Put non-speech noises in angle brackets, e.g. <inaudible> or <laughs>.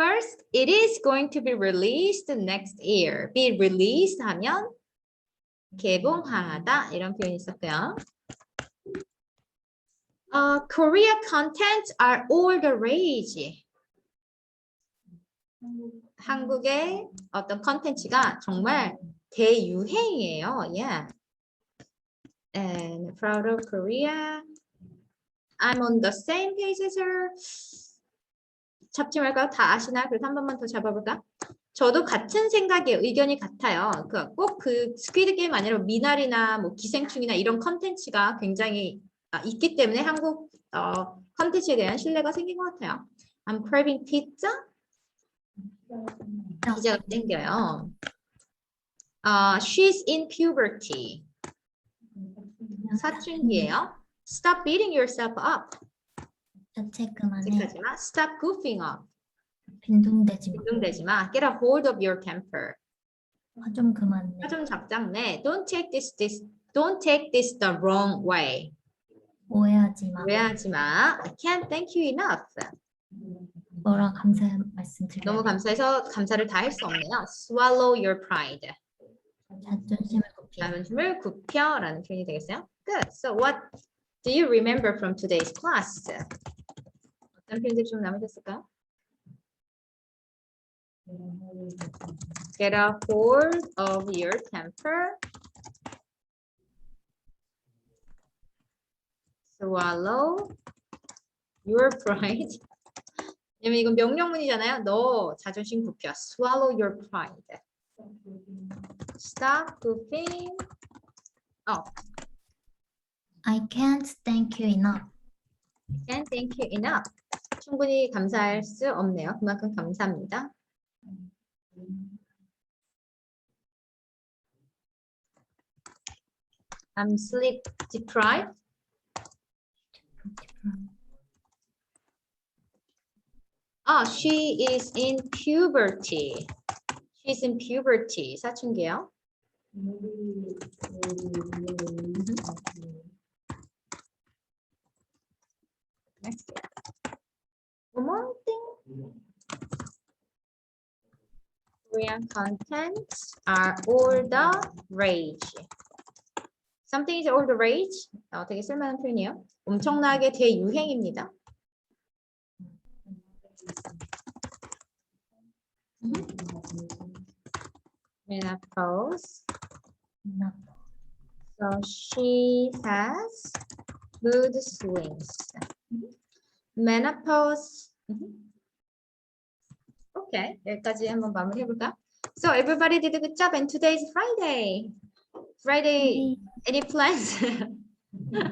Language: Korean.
First, it is going to be released next year. Be released 하면 개봉하다 이런 표현이 있었고요. 어, Korea contents are all the rage. 한국의 어떤 컨텐츠가 정말 대유행이에요. Yeah. And proud of Korea. I'm on the same page as her. 잡지 말까요? 다 아시나? 그래서 한 번만 더 잡아볼까? 저도 같은 생각이에요. 의견이 같아요. 그 꼭그 스퀴드 게임 아니라 미나리나 뭐 기생충이나 이런 컨텐츠가 굉장히 아, 있기 때문에 한국 어, 컨텐츠에 대한 신뢰가 생긴 것 같아요. I'm craving pizza. 피자가 땡겨요. 아, she's in puberty. 사춘기예요. Stop beating yourself up. 자체 그만해. 아직까지 마. Stop goofing up. 빈둥대지 마. 빈둥대지 마. Get a hold of your temper. 화 좀 그만해. 좀 작작내. Don't take this this don't take this the wrong way. 오해하지 마. 오해하지 마. I can't thank you enough. 뭐라 감사 말씀 드려. 너무 감사해서 감사를 다 할 수 없네요. Swallow your pride. 자존심을 굽히. 자존심을 굽혀라는 표현이 되겠어요. Good. So what do you remember from today's class? 표현들이 좀 남으셨을까요? Get a hold of your temper. Swallow your pride. 왜냐면 이건 명령문이잖아요. 너 자존심 굽혀. Swallow your pride. Stop goofing. 어, I can't thank you enough. can't thank you enough. 충분히 감사할 수 없네요. 그만큼 감사합니다. I'm sleep deprived. 아, she is in puberty. She's in puberty. 사춘기요. Next. Thing. Korean contents are all the rage. Something is all the rage. 어, 되게 쓸만한 표현이에요. 엄청나게 대유행입니다. Menopause. So she has mood swings. Menopause. Mhm. Okay, 여기까지 한번 마무리해 볼까? So everybody did a good job and today is Friday. Friday, any plans? <laughs>